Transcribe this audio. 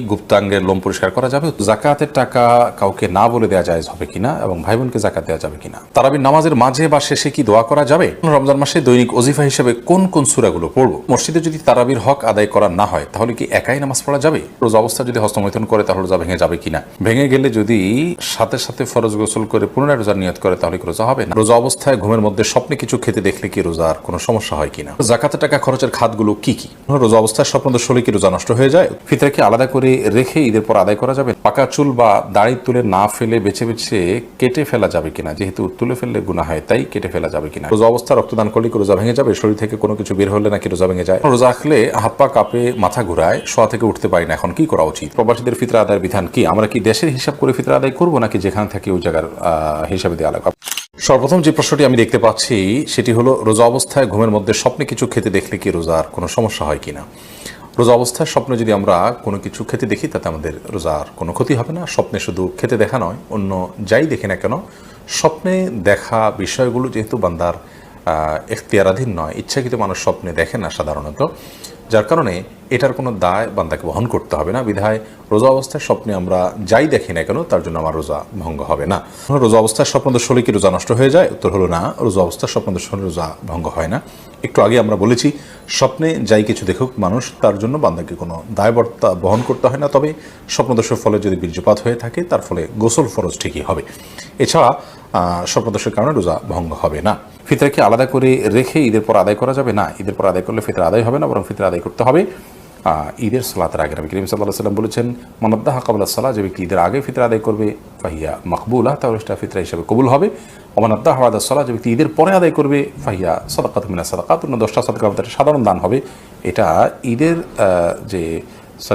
গুপ্তাঙ্গের লোম পরিষ্কার করা যাবে জাকাতের টাকা কাউকে না বলে দেওয়া যায় হবে কিনা এবং ভাই বোনকে জাকাত দেওয়া যাবে কিনা? তারাবির নামাজের মাঝে বা শেষে কি দোয়া করা যাবে? রমজান মাসে দৈনিক অজিফা হিসেবে কোন কোন সুরাগুলো পড়ব? মসজিদে যদি তারাবির হক আদায় করা না হয়, তাহলে কি একাই নামাজ পড়া যাবে? রোজা অবস্থা যদি হস্তমৈথন করে, তাহলে রোজা ভেঙে যাবে কিনা? ভেঙে গেলে যদি সাথে সাথে ফরজ গোসল করে পুনরায় রোজার নিয়ত করে, তাহলে কি রোজা হবে না? রোজা অবস্থায় ঘুমের মধ্যে স্বপ্নে কিছু খেতে দেখলে কি রোজার কোনো সমস্যা হয় কিনা? জাকাতের টাকা খরচের খাতগুলো কি কি? রোজা অবস্থায় স্বপ্ন দর্শলে কি রোজা নষ্ট হয়ে যায়? ফিতরা কি আলাদা করে রেখে ঈদের পর আদায় করা যাবে? পাকা চুল বা দাড়ি তুলে না ফেলে বেছে বেছে কেটে ফেলা যাবে কিনা? যেহেতু তুলে ফেললে গুণা হয়, তাই কেটে ফেলা যাবে কিনা? রোজা অবস্থা, রক্তদান করলে কি রোজা ভেঙে যাবে? শরীর থেকে কোনো কিছু বের হলে নাকি রোজা ভেঙে যায়? রোজা রাখলে হাত পা কাঁপে, মাথা ঘুরায়, শোয়া থেকে উঠতে পারি না। এখন কি করা উচিত? প্রবাসীদের ফিতরা আদায়ের বিধান কি? আমরা কি দেশের হিসাব করে ফিতরা আদায় করব নাকি যেখানে থাকি ওই জায়গার হিসাবে দেওয়া লাগবে? সর্বপ্রথম যে প্রশ্নটি আমি দেখতে পাচ্ছি, সেটি হলো, রোজা অবস্থায় ঘুমের মধ্যে স্বপ্নে কিছু খেতে দেখলে কি রোজার কোনো সমস্যা হয় কিনা? রোজা অবস্থায় স্বপ্ন যদি আমরা কোনো কিছু খেতে দেখি, তাতে আমাদের রোজার কোনো ক্ষতি হবে না। স্বপ্নে শুধু খেতে দেখা নয়, অন্য যাই দেখি না কেন, স্বপ্নে দেখা বিষয়গুলো যেহেতু বান্দার এখতিয়ারাধীন নয়, ইচ্ছাকৃত মানুষ স্বপ্নে দেখে না সাধারণত। যার কারণে এটার কোনো দায় বান্দাকে বহন করতে হবে না। বিধায় রোজা অবস্থায় স্বপ্নে আমরা যাই দেখি না কেন তার জন্য আমার রোজা ভঙ্গ হবে না। রোজা অবস্থায় স্বপ্ন দর্শলে কি রোজা নষ্ট হয়ে যায়? উত্তর হলো না রোজা অবস্থায় স্বপ্ন দর্শনে রোজা ভঙ্গ হয় না। একটু আগে আমরা বলেছি স্বপ্নে যাই কিছু দেখুক মানুষ তার জন্য বান্দাকে কোনো দায়বর্তা বহন করতে হয় না। তবে স্বপ্নদর্শের ফলে যদি বীর্যপাত হয়ে থাকে তার ফলে গোসল ফরজ ঠিকই হবে। এছাড়া আহ, স্বপ্নদর্শের কারণে রোজা ভঙ্গ হবে না। ফিতরাকে আলাদা করে রেখে ঈদের পর আদায় করা যাবে না। ঈদের পর আদায় করলে ফিতরা আদায় হবে না বরং ফিতরা আদায় করতে হবে। ঈদের সালাতের আগে নবী করিম সাল্লাহ সাল্লাম বলেছেন মানদ্দাহ কাবুল্লাহ সাল্লাহ যে ব্যক্তি ঈদের আগে ফিতরা আদায় করবে, ফাহিয়া মকবুল আহ তাহলে সেটা ফিতরা হিসাবে কবুল হবে। অমানদ্দাহ আদা সাল্লাহ যে ব্যক্তি ঈদের পরে আদায় করবে, ফাহিয়া সদাকাত মিনা সাদাকাত, অন্য দশটা সাদাকাত সাধারণ দান হবে। এটা ঈদের যে সরি